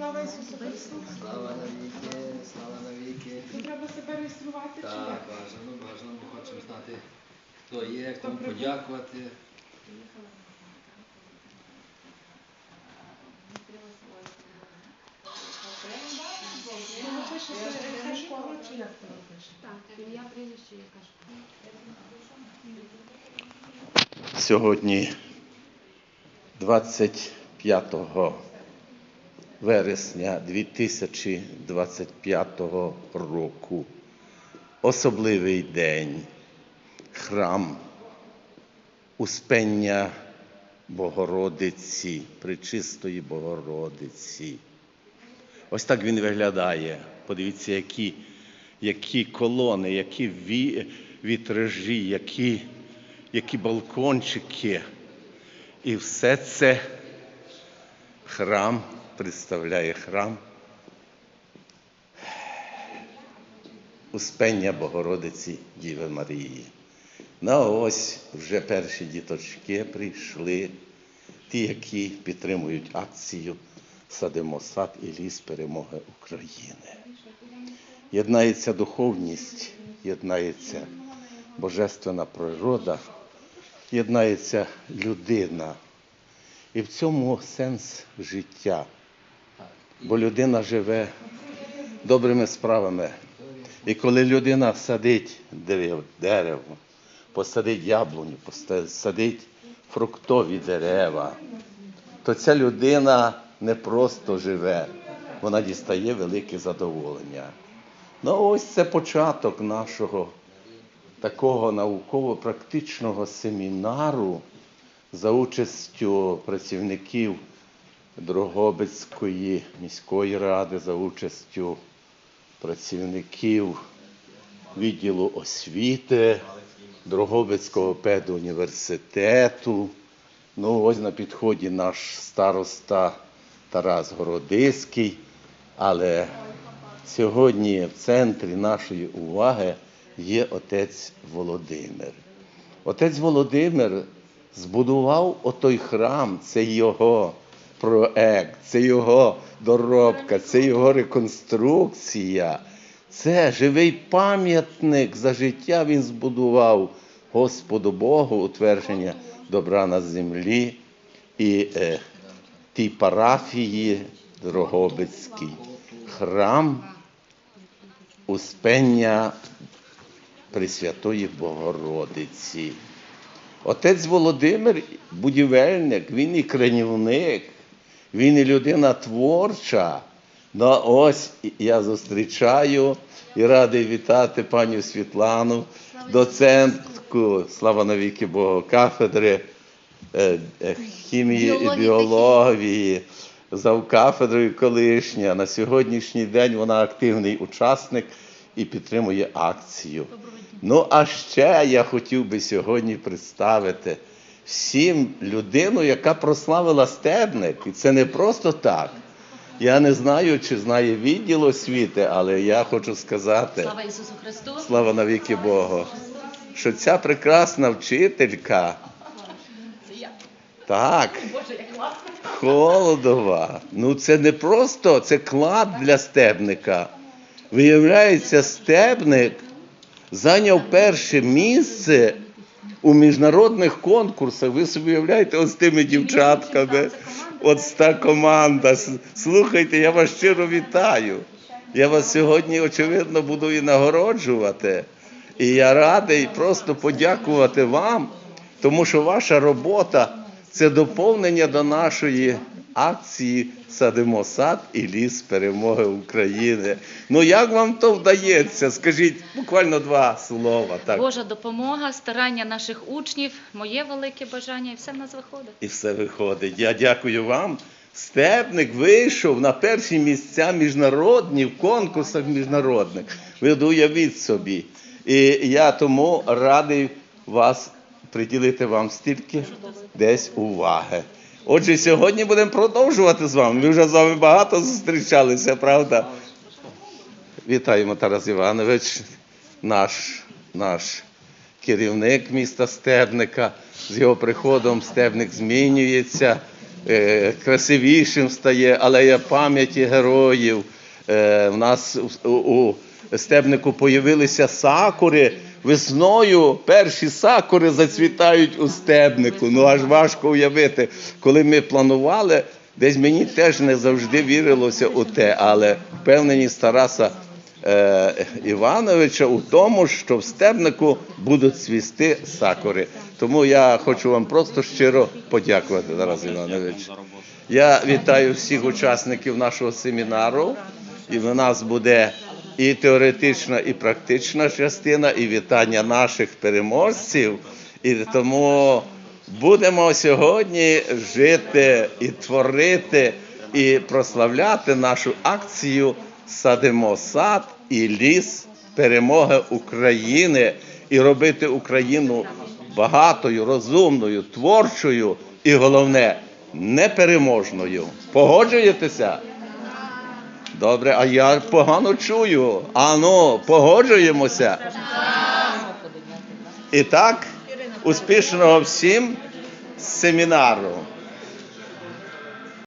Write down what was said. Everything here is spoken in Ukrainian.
Слава Ісусу Христу! Слава навіки, слава навіки. Ну, треба себе реєструвати чи Так, як? бажано, бажано, ми хочемо знати, хто є, Хто кому прибув? подякувати. Ви пишете, яка школа чи як ви пишете? Так, ім'я прізвище школа. Сьогодні, 25 вересня 2025 року, особливий день, храм Успення Богородиці, Пречистої Богородиці. Ось так він виглядає. Подивіться, які, які колони, які ві, вітражі, які, які балкончики. І все це храм представляє храм Успення Богородиці Діви Марії. Ну, ось вже перші діточки прийшли, ті, які підтримують акцію Садимо сад і ліс перемоги України. Єднається духовність, єднається божественна природа, єднається людина. І в цьому сенс життя. Бо людина живе добрими справами. І коли людина садить дерево, посадить яблуню, посадить фруктові дерева, то ця людина не просто живе, вона дістає велике задоволення. Ну ось це початок нашого такого науково-практичного семінару за участю працівників Дрогобицької міської ради, за участю працівників відділу освіти, Дрогобицького педуніверситету. Ну, ось на підході наш староста Тарас Городиський. Але сьогодні в центрі нашої уваги є отець Володимир. Отець Володимир збудував отой храм, це його проект, це його доробка, це його реконструкція. Це живий пам'ятник за життя він збудував Господу Богу, утвердження добра на землі і е, тій парафії Дрогобицькій. Храм Успення Пресвятої Богородиці. Отець Володимир будівельник, він і кранівник, він і людина творча. Ну ось я зустрічаю і радий вітати пані Світлану, доцентку, слава навіки Богу, кафедри е, е, хімії і Біології завкафедрою колишня. На сьогоднішній день вона активний учасник і підтримує акцію. Ну, а ще я хотів би сьогодні представити всім людину, яка прославила стебник. І це не просто так. Я не знаю, чи знає відділ освіти, але я хочу сказати, Слава Ісусу Христу! слава навіки Богу, що ця прекрасна вчителька, Це я. так! Холодова. Ну це не просто, це клад для стебника. Виявляється, стебник зайняв перше місце у міжнародних конкурсах. Ви собі уявляєте, от з тими дівчатками, от та команда. Слухайте, я вас щиро вітаю. Я вас сьогодні, очевидно, буду і нагороджувати. І я радий просто подякувати вам, тому що ваша робота це доповнення до нашої акції Садимо сад і ліс перемоги України. Ну як вам то вдається? Скажіть буквально два слова. Так. Божа допомога, старання наших учнів, моє велике бажання, і все в нас виходить. І все виходить. Я дякую вам. Степник вийшов на перші місця міжнародні в конкурсах міжнародних. Ви уявіть собі. І я тому радий вас приділити вам стільки десь уваги. Отже, сьогодні будемо продовжувати з вами. Ми вже з вами багато зустрічалися, правда? Вітаємо, Тарас Іванович, наш, наш керівник міста Стебника. З його приходом Стебник змінюється. е, красивішим стає, алея пам'яті героїв. Е, В нас у, у стебнику появилися сакури. Весною перші сакури зацвітають у стебнику. Ну аж важко уявити. Коли ми планували, десь мені теж не завжди вірилося у те, але впевненість Тараса е, Івановича у тому, що в стебнику будуть цвісти сакури. Тому я хочу вам просто щиро подякувати, Тарас Іванович. Я вітаю всіх учасників нашого семінару. І в нас буде і теоретична, і практична частина, і вітання наших переможців. І тому будемо сьогодні жити і творити, і прославляти нашу акцію Садимо сад і ліс перемоги України і робити Україну багатою, розумною, творчою і головне непереможною. Погоджуєтеся? Добре, а я погано чую. Ану, погоджуємося. І так, успішного всім семінару.